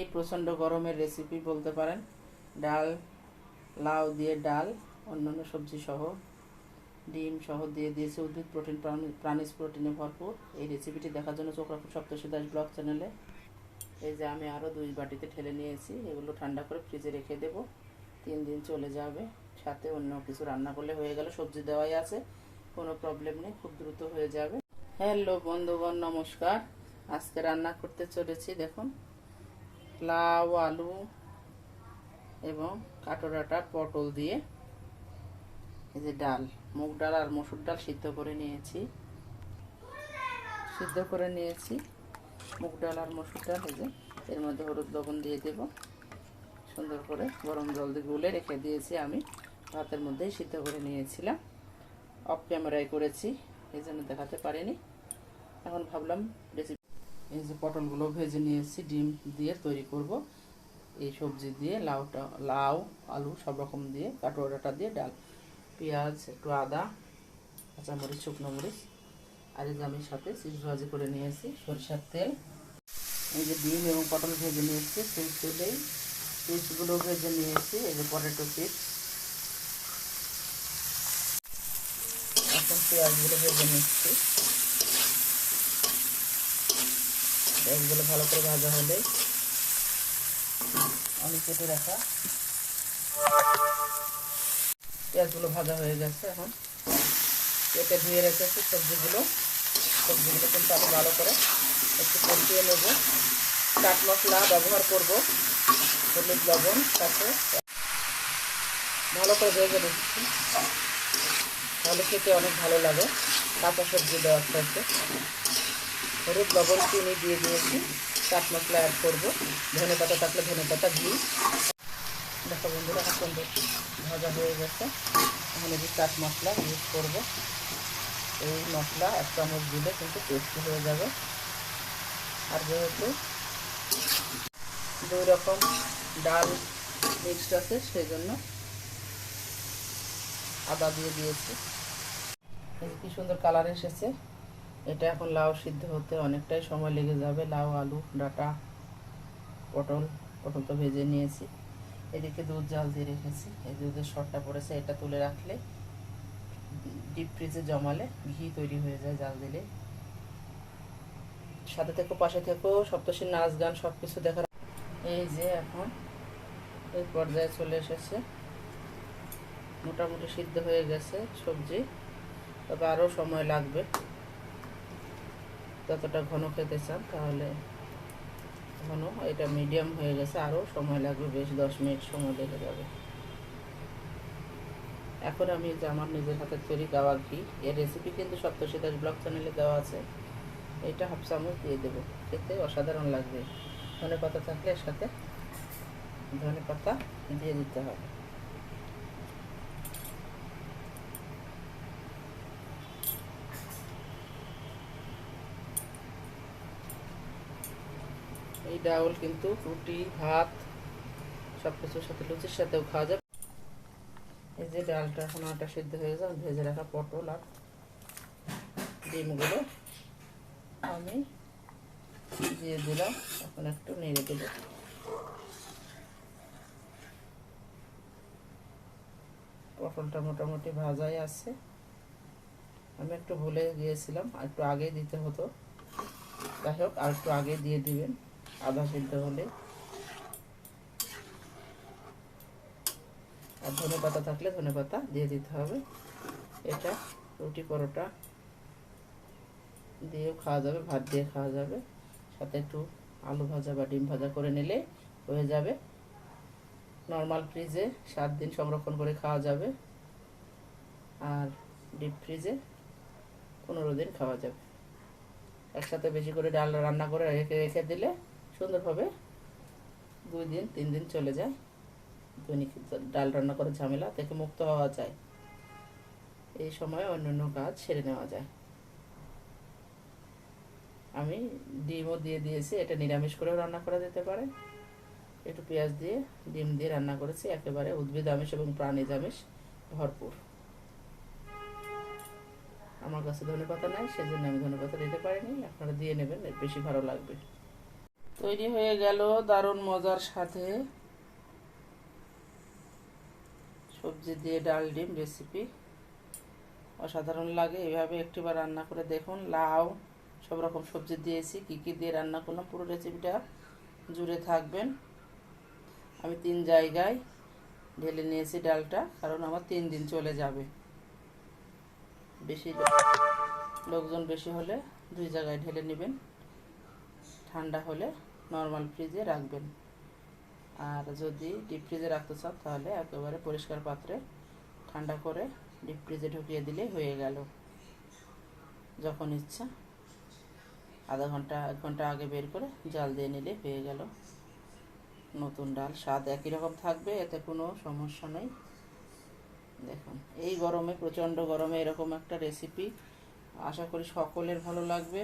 এই প্রচণ্ড গরমের রেসিপি বলতে পারেন। ডাল, লাউ দিয়ে ডাল, অন্যান্য সবজি সহ, ডিম সহ দিয়ে দিয়েছে উদ্ভিদ প্রোটিন প্রাণ- প্রাণিজ প্রোটিনে ভরপুর। এই রেসিপিটি দেখার জন্য চোখ রাখুন সপ্তর্ষি দাস ব্লগ চ্যানেলে। এই যে আমি আরও দুই বাটিতে ঠেলে নিয়েছি, এগুলো ঠান্ডা করে ফ্রিজে রেখে দেব। তিন দিন চলে যাবে। সাথে অন্য কিছু রান্না করলে হয়ে গেল, সবজি দেওয়াই আছে। কোনো প্রবলেম নেই, খুব দ্রুত হয়ে যাবে। হ্যালো বন্ধুগণ, নমস্কার। আজকে রান্না করতে চলেছি, দেখুন। লাউ, আলু এবং কাটোরাটা পটল দিয়ে এই যে ডাল, মুগ ডাল আর মসুর ডাল সিদ্ধ করে নিয়েছি। সিদ্ধ করে নিয়েছি। মুগ ডাল আর মসুর ডাল এই যে, এর মধ্যে হলুদ লবণ দিয়ে দেব। সুন্দর করে গরম জল দিয়ে গুলে রেখে দিয়েছি আমি। ভাতের মধ্যেই সিদ্ধ করে নিয়েছিলাম। অফ ক্যামেরায় করেছি, এই জন্য দেখাতে পারিনি। এখন ভাবলাম রেসিপি এই যে পটলগুলো ভেজে নিয়েছি, ডিম দিয়ে তৈরি করব। এই সবজি দিয়ে লাউটা, লাউ, আলু সব রকম দিয়ে কাটোয়াটা দিয়ে ডাল, পেঁয়াজ, একটু আদা, কাঁচামরিচ, শুকনো মরিচ, আর এই যে আমি সাথে চিপস ভাজি করে নিয়েছি, সরিষার তেল। এই যে ডিম এবং পটল ভেজে নিয়েছি সেই তেলেই চিপসগুলো ভেজে নিয়েছি, এই যে পটেটো চিপস এখন পেঁয়াজগুলো ভেজে নিচ্ছি। পেঁয়াজগুলো ভালো করে ভাজা হলে আমি কেটে রাখা পেঁয়াজগুলো ভাজা হয়ে গেছে এখন। কেটে ধুয়ে রেখেছি সবজিগুলো সবজিগুলো কিন্তু আমি ভালো করে একটু কষিয়ে নেব। চাট মশলা ব্যবহার করব, হলুদ, লবণ সাথে ভালো করে ভেজে নিচ্ছি। তাহলে খেতে অনেক ভালো লাগে কাঁচা সবজি দেওয়ার সাথে হলুদ লবণ, চিনি দিয়ে দিয়েছি। চাট মশলা অ্যাড করব। ধনে পাতা থাকলে ধনে পাতা ঘি দেখো বন্ধুরা, এখন ভাজা হয়ে গেছে। এখন যে চাট মশলা ইউজ করব। এই মশলা এক চামচ দিলে কিন্তু টেস্টি হয়ে যাবে। আর যেহেতু দুই রকম ডাল মিক্সড আছে সেই জন্য আদা দিয়ে দিয়েছি। কি সুন্দর কালার এসেছে। এটা এখন লাউ সিদ্ধ হতে অনেকটাই সময় লেগে যাবে। লাউ, আলু, ডাটা, পটল পটল তো ভেজে নিয়েছি। এদিকে দুধ জাল দিয়ে রেখেছি। এই দুধের শটটা পড়েছে, এটা তুলে রাখলে ডিপ ফ্রিজে জমালে ঘি তৈরি হয়ে যায় জাল দিলে। সাথে থেকো, পাশে থেকো সপ্তশীর নাচ গান সব কিছু দেখার। এই যে এখন এই পর্যায়ে চলে এসেছে। মোটামুটি সিদ্ধ হয়ে গেছে সবজি। তবে আরও সময় লাগবে। যতটা ঘন খেতে চান, তাহলে ঘন, এটা মিডিয়াম হয়ে গেছে আরও সময় লাগবে বেশ দশ মিনিট সময় লেগে যাবে। এখন আমি যে আমার নিজের হাতের তৈরি গাওয়া ঘি, এর রেসিপি কিন্তু সপ্তশী দাস ব্লগ চ্যানেলে দেওয়া আছে। এটা হাফ চামচ দিয়ে দেবো, খেতে অসাধারণ লাগবে। ধনে পাতা থাকলে এর সাথে ধনে পাতা দিয়ে দিতে হবে। ডাউল কিন্তু, রুটি, ভাত সব কিছুর সাথে লুচির সাথেও খাওয়া যাবে এই যে ডালটা, এখন আটা সিদ্ধ হয়ে গেছে ভেজে রাখা পটল আর ডিমগুলো আমি দিয়ে দিলাম। এখন একটু নেড়ে দেবো পটলটা মোটামুটি ভাজাই আছে। আমি একটু ভুলে গিয়েছিলাম, আর একটু আগে দিতে হতো। যাই হোক, আর একটু আগে দিয়ে দিবেন। আধা সিদ্ধ হলে। আর ধনে পাতা থাকলে ধনে পাতা দিয়ে দিতে হবে। এটা রুটি পরোটা দিয়েও খাওয়া যাবে, ভাত দিয়ে খাওয়া যাবে। সাথে একটু আলু ভাজা বা ডিম ভাজা করে নিলে হয়ে যাবে। নর্মাল ফ্রিজে সাত দিন সংরক্ষণ করে খাওয়া যাবে। আর ডিপ ফ্রিজে পনেরো দিন খাওয়া যাবে। একসাথে বেশি করে ডাল রান্না করে রেখে রেখে দিলে সুন্দরভাবে দুই দিন, তিন দিন চলে যায়। দৈনিক ডাল রান্না করে ঝামেলা থেকে মুক্ত হওয়া যায়। এই সময় অন্যান্য কাজ সেরে নেওয়া যায়। আমি ডিমও দিয়ে দিয়েছি, এটা নিরামিষ করেও রান্না করা যেতে পারে। একটু পেঁয়াজ দিয়ে, ডিম দিয়ে রান্না করেছি, একেবারে উদ্ভিদ আমিষ এবং প্রাণীজ আমিষ ভরপুর। আমার কাছে ধনে পাতা নাই, সেজন্য আমি ধনে পাতা দিতে পারিনি, আপনারা দিয়ে নেবেন বেশি ভালো লাগবে। তৈরি হয়ে গেল দারুণ মজার সাথে। সবজি দিয়ে ডাল, ডিম রেসিপি অসাধারণ লাগে। এভাবে একটিবার রান্না করে দেখুন। লাউ, সব রকম সবজি দিয়েছি। কী কী দিয়ে রান্না করলাম, পুরো রেসিপিটা জুড়ে থাকবেন। আমি তিন জায়গায় ঢেলে নিয়েছি ডালটা, কারণ আমার তিন দিন চলে যাবে। বেশি লোকজন বেশি হলে দুই জায়গায় ঢেলে নেবেন। ঠান্ডা হলে নর্মাল ফ্রিজে রাখবেন। আর যদি ডিপ ফ্রিজে রাখতে চান তাহলে একেবারে পরিষ্কার পাত্রে ঠান্ডা করে ডিপ ফ্রিজে ঢুকিয়ে দিলে হয়ে গেল। যখন ইচ্ছা, আধা ঘণ্টা, এক ঘণ্টা আগে বের করে জাল দিয়ে নিলে হয়ে গেল। নতুন ডাল, স্বাদ একই রকম থাকবে, এতে কোনো সমস্যা নেই। দেখুন, এই গরমে, প্রচণ্ড গরমে এরকম একটা রেসিপি আশা করি সকলের ভালো লাগবে।